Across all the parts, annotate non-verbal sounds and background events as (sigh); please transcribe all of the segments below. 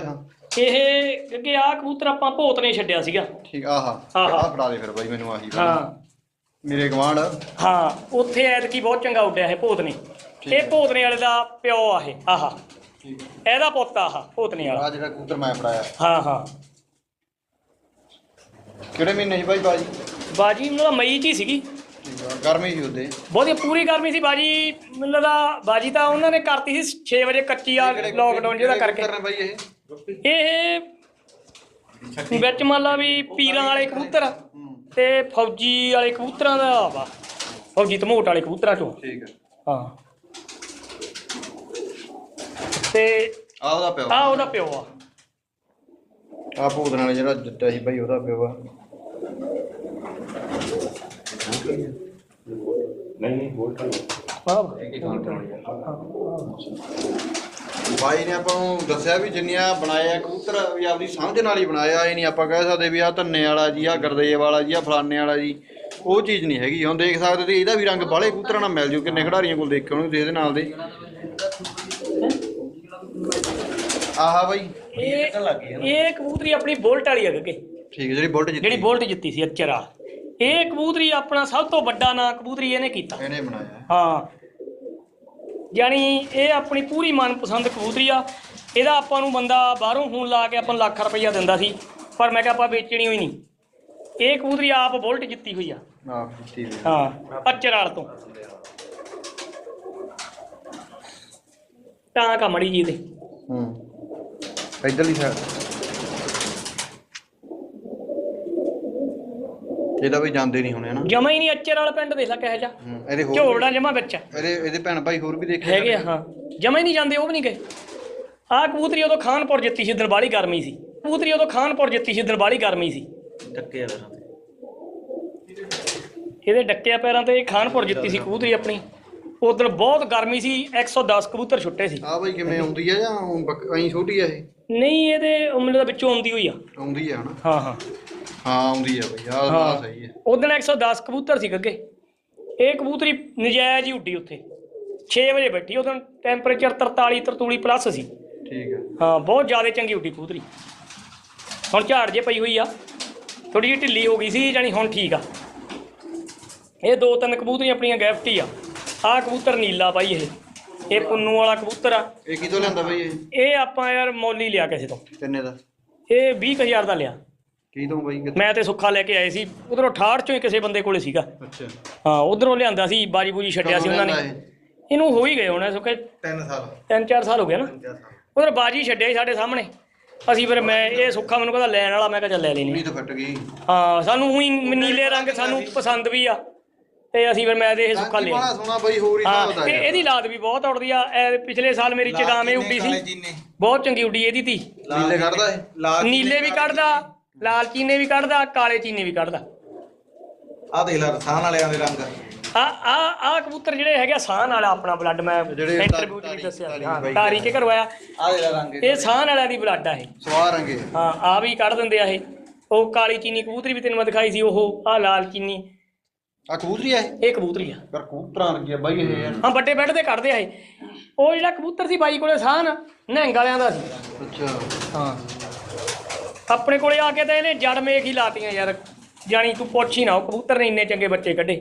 ਹਾਂ ਇਹ ਅੱਗੇ ਆ ਕਬੂਤਰ ਆਪਾਂ ਭੋਤ ਨੇ ਛੱਡਿਆ ਸੀਗਾ। ਠੀਕ ਆਹਾ ਆਹਾ। ਆਹ ਫੜਾ ਦੇ ਫਿਰ ਬਾਈ ਮੈਨੂੰ ਆਹੀ ਹਾਂ। ਮੇਰੇ ਗਵਾਂਢ ਹਾਂ ਉੱਥੇ ਐਤਕੀ ਬਹੁਤ ਚੰਗਾ ਉੱਡਿਆ ਇਹ ਭੋਤ ਨੇ। ਇਹ ਭੋਤ ਨੇ ਵਾਲੇ ਦਾ ਪਿਓ ਆ ਇਹ ਆਹਾ। ਠੀਕ ਇਹਦਾ ਪੁੱਤ ਆਹ ਭੋਤ ਨੇ ਵਾਲਾ। ਆ ਜਿਹੜਾ ਕਬੂਤਰ ਮੈਂ ਫੜਾਇਆ। ਹਾਂ ਹਾਂ। ਕਿਹੜੇ ਮਹੀਨੇ ਸੀ ਬਾਈ ਬਾਜੀ? ਬਾਜੀ ਦਾ ਮਈ ਚ ਹੀ ਸੀਗੀ। ਠੀਕ ਆ ਗਰਮੀ ਸੀ ਉਹਦੇ ਬਹੁਤੀ ਪੂਰੀ ਗਰਮੀ ਸੀ ਬਾਜੀ ਮੈਨੂੰ ਲੱਗਦਾ ਬਾਜੀ ਤਾਂ ਉਹਨਾਂ ਨੇ ਕਰਤੀ ਸੀ 6 ਵਜੇ ਕੱਚੀ ਆ ਲੋਕਡਾਊਨ ਜਿਹਦਾ ਕਰਕੇ। ਕਰਨੇ ਬਾਈ ਇਹ? ਇਹ ਵਿੱਚ ਮੰਨ ਲਾ ਵੀ ਪੀਰਾਂ ਵਾਲੇ ਕਬੂਤਰ ਹੂੰ ਤੇ ਫੌਜੀ ਵਾਲੇ ਕਬੂਤਰਾਂ ਦਾ ਵਾ। ਫੌਜੀ ਧਮੋਟ ਵਾਲੇ ਕਬੂਤਰਾਂ ਚੋਂ। ਠੀਕ ਹੈ ਹਾਂ। ਤੇ ਆ ਉਹਦਾ ਪਿਓ। ਆ ਉਹਦਾ ਪਿਓ ਆ। ਆ ਭੂਤ ਨਾਲ ਜਿਹੜਾ ਦਿੱਤਾ ਸੀ ਬਾਈ ਉਹਦਾ ਪਿਓ ਆ। ਆਹ ਬਾਈ ਨੇ ਆਪਾਂ ਨੂੰ ਦੱਸਿਆ ਵੀ ਜਿੰਨੀਆਂ ਬਣਾਏ ਆ ਕਬੂਤਰ ਵੀ ਆਪਦੀ ਸਮਝ ਨਾਲ ਹੀ ਬਣਾਇਆ ਇਹ ਨਹੀਂ ਆਪਾਂ ਕਹਿ ਸਕਦੇ ਵੀ ਆ ਧੰਨੇ ਵਾਲਾ ਜੀ ਆ ਗਰਦੇਵ ਵਾਲਾ ਜੀ ਆ ਫਲਾਨੇ ਵਾਲਾ ਜੀ। ਉਹ ਚੀਜ਼ ਨਹੀਂ ਹੈਗੀ। ਹੁਣ ਦੇਖ ਸਕਦੇ ਤੇ ਇਹਦਾ ਵੀ ਰੰਗ ਬਾਹਲੇ ਕਬੂਤਰਾਂ ਨਾਲ ਮਿਲ ਜੂ। ਕਿੰਨੇ ਖਿਡਾਰੀਆਂ ਕੋਲ ਦੇਖੇ ਹੋਣਗੇ ਤੁਸੀਂ ਇਹਦੇ ਨਾਲ ਦੇ। ਆਹਾ ਬਾਈ। ਇਹ ਇਹ ਕਬੂਤਰੀ ਆਪਣੀ ਬੋਲਟ ਵਾਲੀ ਹੈ ਅੱਗੇ। ਠੀਕ ਹੈ ਜਿਹੜੀ ਬੁਲਟ ਜਿਹੜੀ ਜਿੱਤੀ ਬੋਲਟ ਜਿੱਤੀ ਸੀ ਅਚਰਾ ਇਹ ਕਬੂਤਰੀ ਆਪਣਾ ਸਭ ਤੋਂ ਵੱਡਾ ਨਾਂ ਕਬੂਤਰੀ ਇਹਨੇ ਕੀਤਾ। ਇਹਨੇ ਬਣਾਇਆ। ਹਾਂ। ਜਾਣੀ ਇਹ ਆਪਣੀ ਪੂਰੀ ਮਨਪਸੰਦ ਕਬੂਤਰੀ ਆ ਇਹਦਾ ਆਪਾਂ ਨੂੰ ਬੰਦਾ ਬਾਹਰੋਂ ਫੋਨ ਲਾ ਕੇ ਆਪਾਂ ਲੱਖ ਰੁਪਈਆ ਦਿੰਦਾ ਸੀ ਪਰ ਮੈਂ ਕਿਹਾ ਆਪਾਂ ਵੇਚਣੀ ਹੋਈ ਨਹੀਂ। ਇਹ ਕਬੂਤਰੀ ਆਪ ਬੁਲਟ ਜਿੱਤੀ ਹੋਈ ਆ। ਆਹ ਜਿੱਤੀ ਹਾਂ ਅਚਰਾਲ ਤੋਂ। ਤਾਂ ਕਮੜੀ ਜੀ ਦੇ ਹੂੰ। ਇਧਰਲੀ ਸਾਈਡ ਇਹਦਾ ਵੀ ਜਾਂਦੇ ਨਹੀਂ ਹੋਣੇ ਹਨਾ। ਜਮਾ ਹੀ ਨਹੀਂ ਅਚਰਾਲ ਪਿੰਡ ਦੇਖ ਲੈ ਕਿਹੋ ਜਿਹਾ। ਹੂੰ, ਇਹਦੇ ਹੋਰ ਝੋਲੜਾ ਜਮਾ ਵਿੱਚ। ਆ। ਇਹਦੇ ਇਹਦੇ ਭੈਣ ਭਾਈ ਹੋਰ ਵੀ ਦੇਖੇ ਹੈਗੇ ਆ, ਹਾਂ। ਜਮਾ ਹੀ ਨਹੀਂ ਜਾਂਦੇ ਉਹ ਵੀ ਨਹੀਂ ਗਏ। ਆਹ ਕਬੂਤਰੀ ਉਦੋਂ ਖਾਨਪੁਰ ਜਿੱਤੀ ਸੀ ਦਿਨ ਬਾਲੀ ਗਰਮੀ ਸੀ। ਕਬੂਤਰੀ ਉਦੋਂ ਖਾਨਪੁਰ ਜਿੱਤੀ ਸੀ ਦਿਨ ਬਾਲੀ ਗਰਮੀ ਸੀ। ਟੱਕੇ ਵਾਲਾ ਇਹਦੇ ਡੱਕਿਆ ਪੈਰਾਂ ਤੇ ਖਾਨਪੁਰ ਜਿੱਤੀ ਸੀ ਕਬੂਤਰੀ ਆਪਣੀ। ਉਦੋਂ ਬਹੁਤ ਗਰਮੀ ਸੀ 110 ਕਬੂਤਰ ਛੁੱਟੇ ਸੀ। ਆ ਬਾਈ ਕਿਵੇਂ ਆਉਂਦੀ ਆ ਜਾਂ ਐਂ ਛੋਟੀ ਆ ਇਹ? ਨਹੀਂ ਇਹਦੇ ਉਮਰ ਦਾ ਵਿੱਚੋਂ ਆਉਂਦੀ ਹੋਈ ਆ। ਆਉਂਦੀ ਆ ਹਨਾ। ਹਾਂ ਹਾਂ। ਹਾਂ ਆਉਂਦੀ ਆ ਬਈ ਆਹ ਹਾਂ। ਸਹੀ ਹੈ ਉਦੋਂ 110 ਕਬੂਤਰ ਸੀ ਗੱਗੇ। ਇਹ ਕਬੂਤਰੀ ਨਜਾਇਜ਼ ਹੀ ਉੱਡੀ ਉੱਥੇ। 6 ਵਜੇ ਬੈਠੀ ਉਦੋਂ ਟੈਂਪਰੇਚਰ 43 ਤਰਤੂਲੀ ਪਲੱਸ ਸੀ। ਠੀਕ ਆ। ਹਾਂ ਬਹੁਤ ਜ਼ਿਆਦਾ ਚੰਗੀ ਉੱਡੀ ਕਬੂਤਰੀ। ਹੁਣ ਝਾੜ ਜੇ ਪਈ ਹੋਈ ਆ ਥੋੜੀ ਜਿਹੀ ਢਿੱਲੀ ਹੋ ਗਈ ਸੀ ਜਾਨੀ ਹੁਣ ਠੀਕ ਆ। ਇਹ ਦੋ ਤਿੰਨ ਕਬੂਤਰੀਆਂ ਆਪਣੀਆਂ ਗਿਫਟ ਹੀ ਆ। ਆਹ ਕਬੂਤਰ ਨੀਲਾ ਬਾਈ ਇਹ। ਇਹ ਪੁੰਨੂ ਵਾਲਾ ਕਬੂਤਰ ਆ। ਇਹ ਕਿਤੋਂ ਲੈਂਦਾ ਬਈ ਇਹ? ਇਹ ਆਪਾਂ ਯਾਰ ਮੌਲੀ ਲਿਆ ਕਿਸੇ ਤੋਂ। ਕਿੰਨੇ ਦਾ? ਇਹ 20000 ਦਾ ਲਿਆ। ਕੀ ਤੋਂ ਬਈ? ਮੈਂ ਤੇ ਸੁੱਖਾ ਲੈ ਕੇ ਆਏ ਸੀ। ਉਧਰੋਂ ਠਾੜ ਚੋਂ ਹੀ ਕਿਸੇ ਬੰਦੇ ਕੋਲੇ ਸੀਗਾ। ਅੱਛਾ। ਹਾਂ ਉਧਰੋਂ ਲਿਆਂਦਾ ਸੀ ਬਾਜੀ ਬੂਜੀ ਛੱਡਿਆ ਸੀ ਕਦੋਂ ਉਹਨਾਂ ਨੇ। ਇਹਨੂੰ ਹੋ ਹੀ ਗਏ ਹੋਣੇ ਸੁੱਕੇ 3 ਸਾਲ। ਤਿੰਨ ਚਾਰ ਸਾਲ ਹੋ ਗਏ ਨਾ। ਉਧਰ ਬਾਜੀ ਛੱਡਿਆ ਸੀ ਸਾਡੇ ਸਾਹਮਣੇ। ਅਸੀਂ ਫਿਰ ਮੈਂ ਇਹ ਸੁੱਖਾ ਮੈਨੂੰ ਕਹਿੰਦਾ ਲੈਣ ਵਾਲਾ ਮੈਂ ਕਿਹਾ ਚੱਲ ਲੈ ਨਹੀਂ ਤਾਂ ਫਟ ਗਈ। ਹਾਂ ਸਾਨੂੰ ਉਹੀ ਨੀਲੇ ਰੰਗ ਸਾਨੂੰ ਪਸੰਦ ਵੀ ਆ। ਤੇ ਅਸੀਂ ਫਿਰ ਮੈਂ ਤੇ ਇਹ ਸੁੱਖਾ ਲਿਆ। ਬੜਾ ਸੋਹਣਾ ਬਈ ਹੋਰ ਹੀ ਦਾ ਇਹ- ਇਹਦੀ ਲਾਦ ਵੀ ਬਹੁਤ ਉੱਡਦੀ ਆ। ਇਹ ਪਿਛਲੇ ਸਾਲ ਮੇਰੀ ਚਗਾਵੇਂ ਉੱਡੀ ਸੀ। ਬਹੁਤ ਚੰਗੀ ਉੱਡੀ ਇਹਦੀ ਤੀ ਨੀਲੇ ਕੱਢਦਾ ਇਹ? ਨੀਲੇ ਵੀ ਕੱਢਦਾ। ਲਾਲ ਚੀਨੇ ਵੀ ਕੱਢਦਾ ਕਾਲੇ ਚੀਨੇ ਵੀ ਕੱਢਦਾ। ਆ ਦੇਖ ਲੈ ਰਸਾਨ ਵਾਲਿਆਂ ਦੇ ਰੰਗ। ਆ ਆ ਆ ਕਬੂਤਰ ਜਿਹੜੇ ਹੈਗੇ ਸਾਹਨ ਵਾਲਾ ਆਪਣਾ ਬਲੱਡ ਮੈਂ ਜਿਹੜੇ ਇੰਟਰਵਿਊ ਚ ਵੀ ਦੱਸਿਆ ਸੀ। ਹਾਂ ਤਾਰੀ ਕੇ ਕਰਵਾਇਆ ਆ ਦੇਖ ਲੈ ਰੰਗ ਇਹ। ਸਾਹਨ ਵਾਲਿਆਂ ਦੀ ਬਲੱਡ ਆ ਇਹ। ਸਵਾਰ ਰੰਗੇ ਹਾਂ ਆ ਵੀ ਕੱਢ ਦਿੰਦੇ ਆ ਇਹ। ਉਹ ਕਾਲੀ ਚੀਨੀ ਕਬੂਤਰੀ ਵੀ ਤੈਨੂੰ ਮੈਂ ਦਿਖਾਈ ਸੀ ਉਹ ਆ ਲਾਲ ਚੀਨੀ। ਆ ਕਬੂਤਰੀ ਆ ਇਹ? ਇਹ ਕਬੂਤਰੀ ਆ। ਪਰ ਕਬੂਤਰਾਂ ਵਰਗੀ ਆ ਬਾਈ ਇਹ ਯਾਰ। ਹਾਂ ਵੱਡੇ ਬੈੱਡ ਤੇ ਕੱਢਦੇ ਆ ਇਹ। ਉਹ ਜਿਹੜਾ ਕਬੂਤਰ ਸੀ ਬਾਈ ਕੋਲੇ ਸਾਹਨ ਨਿਹੰਗ ਵਾਲਿਆਂ ਦਾ ਸੀ। ਅੱਛਾ। ਹਾਂ। ਆਪਣੇ ਕੋਲੇ ਆ ਕੇ ਤਾਂ ਇਹਨੇ ਜੜ ਮੇਖ ਹੀ ਲਾਤੀਆਂ ਯਾਰ। ਜਾਣੀ ਤੂੰ ਪੁੱਛ ਹੀ ਨਾ ਉਹ ਕਬੂਤਰ ਨੇ ਇੰਨੇ ਚੰਗੇ ਬੱਚੇ ਕੱਢੇ।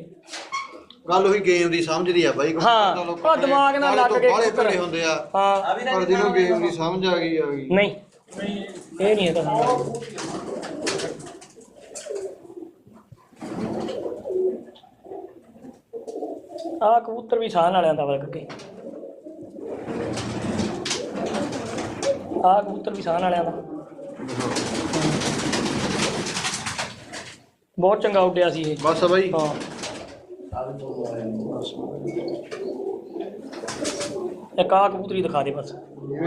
ਗੱਲ ਉਹੀ ਗੇਮ ਦੀ ਸਮਝਦੀ ਆ ਬਾਈ ਹਾਂ, ਤਾਂ ਉਹ ਦਿਮਾਗ ਨਾਲ ਲੱਗ ਕੇ ਕਬੂਤਰ। ਭਲੇ ਹੁੰਦੇ ਆ। ਹਾਂ। ਪਰ ਜਿਹਨੂੰ ਗੇਮ ਦੀ ਸਮਝ ਆ ਗਈ ਆ ਗਈ। ਨਹੀਂ ਇਹ ਨਹੀਂ ਇਹਦਾ ਆ ਕਬੂਤਰ ਵੀ ਸਾਹਨ ਵਾਲਿਆਂ ਦਾ ਵਰਗ ਕੇ। ਆ ਕਬੂਤਰ ਵੀ ਸਾਹਨ ਵਾਲਿਆਂ ਦਾ। ਬਹੁਤ ਚੰਗਾ ਉੱਡਿਆ ਸੀ ਇਹ। ਬਸ ਬਾਈ। ਹਾਂ। ਇੱਕ ਆਹ ਕਬੂਤਰੀ ਦਿਖਾ ਦੇ ਬਸ।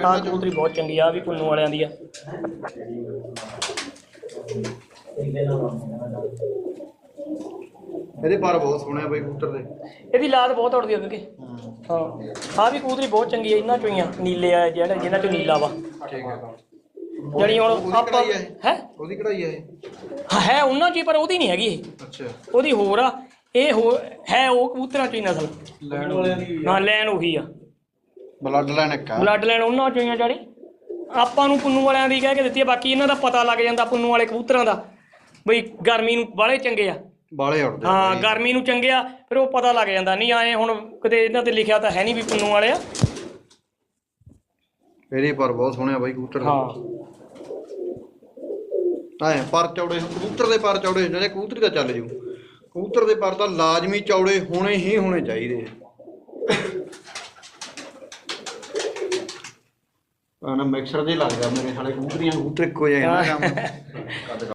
ਆਹ ਕਬੂਤਰੀ ਬਹੁਤ ਚੰਗੀ ਆ ਆਹ ਵੀ ਪੁੰਨੂ ਵਾਲਿਆਂ ਦੀ ਆ। ਇਹਦੇ ਪਰ ਬਹੁਤ ਸੋਹਣੇ ਆ ਬਾਈ ਕਬੂਤਰ ਦੇ। ਇਹਦੀ ਲਾਦ ਬਹੁਤ ਉੱਡਦੀ ਆ ਅੱਗੇ ਹਾਂ। ਆਹ ਵੀ ਕਬੂਤਰੀ ਬਹੁਤ ਚੰਗੀ ਆ ਇਹਨਾਂ ਚੋਂ ਹੀ ਆ ਨੀਲੇ ਆ ਜਿਹੜਾ ਜਿਹਨਾਂ ਚੋਂ ਨੀਲਾ ਵਾ। ਠੀਕ ਹੈ ਜਿਹੜੀ ਹੁਣ ਉਹਦੀ ਆਪਾਂ ਕਢਾਈ ਆ ਇਹ? ਹੈ? ਉਹਦੀ ਕਢਾਈ ਆ ਇਹ? ਹਾਂ, ਹੈ ਉਹਨਾਂ ਚ ਹੀ ਪਰ ਉਹਦੀ ਨਹੀਂ ਹੈਗੀ ਇਹ। ਅੱਛਾ। ਉਹਦੀ ਹੋਰ ਆ। ਇਹ ਹੋ ਹੈ ਉਹ ਕਬੂਤਰਾਂ ਚੋਂ ਹੀ ਨਸਲ। ਲੈਣ ਵਾਲਿਆਂ ਦੀ ਹਾਂ ਲੈਣ ਉਹੀ ਆ। ਬਲੱਡ ਲਾਈਨ ਇੱਕ ਆ। ਬਲੱਡ ਲੈਣ ਉਹਨਾਂ ਚੋਂ ਹੀ ਆ ਜਾਣੀ। ਆਪਾਂ ਨੂੰ ਪੁੰਨੂ ਵਾਲਿਆਂ ਦੀ ਕਹਿ ਕੇ ਦਿੱਤੀ ਆ ਬਾਕੀ ਇਹਨਾਂ ਦਾ ਪਤਾ ਲੱਗ ਜਾਂਦਾ ਪੁੰਨੂ ਵਾਲੇ ਕਬੂਤਰਾਂ ਦਾ। ਬਈ ਗਰਮੀ ਨੂੰ ਬਾਹਲੇ ਚੰਗੇ ਆ। ਬਾਲੇ ਉੱਡਦੇ ਆ ਹਾਂ। ਗਰਮੀ ਨੂੰ ਚੰਗੇ ਆ ਫਿਰ ਉਹ ਪਤਾ ਲੱਗ ਜਾਂਦਾ। ਨਹੀਂ ਆਏ ਹੁਣ ਕਿਤੇ ਇਹਨਾਂ ਤੇ ਲਿਖਿਆ ਤਾਂ ਹੈ ਨਹੀਂ ਵੀ ਪੁੰਨੂ ਵਾਲੇ ਆ। ਇਹਦੇ ਪਰ ਬਹੁਤ ਸੋਹਣੇ ਆ ਬਾਈ ਕਬੂਤਰ। ਹਾਂ। ਐ ਪਰ ਚੌੜੇ ਕਬੂਤਰ ਦੇ ਪਰ ਚੌੜੇ ਨੇ ਕਬੂਤਰੀ ਤਾਂ ਚੱਲ ਜੂ। ਕਬੂਤਰ ਦੇ ਪਰ ਤਾਂ ਲਾਜ਼ਮੀ ਚੌੜੇ ਹੋਣੇ ਹੀ ਹੋਣੇ ਚਾਹੀਦੇ ਆ। ਨਾ ਮਿਕਸਰ ਜੇ ਲੱਗਦਾ ਮੇਰੇ ਸਾਲੇ ਕਬੂਤਰੀਆਂ ਕਬੂਤਰ ਇੱਕੋ ਜਿਹੇ ਆ ਨਾ ਕੰਮ। (laughs)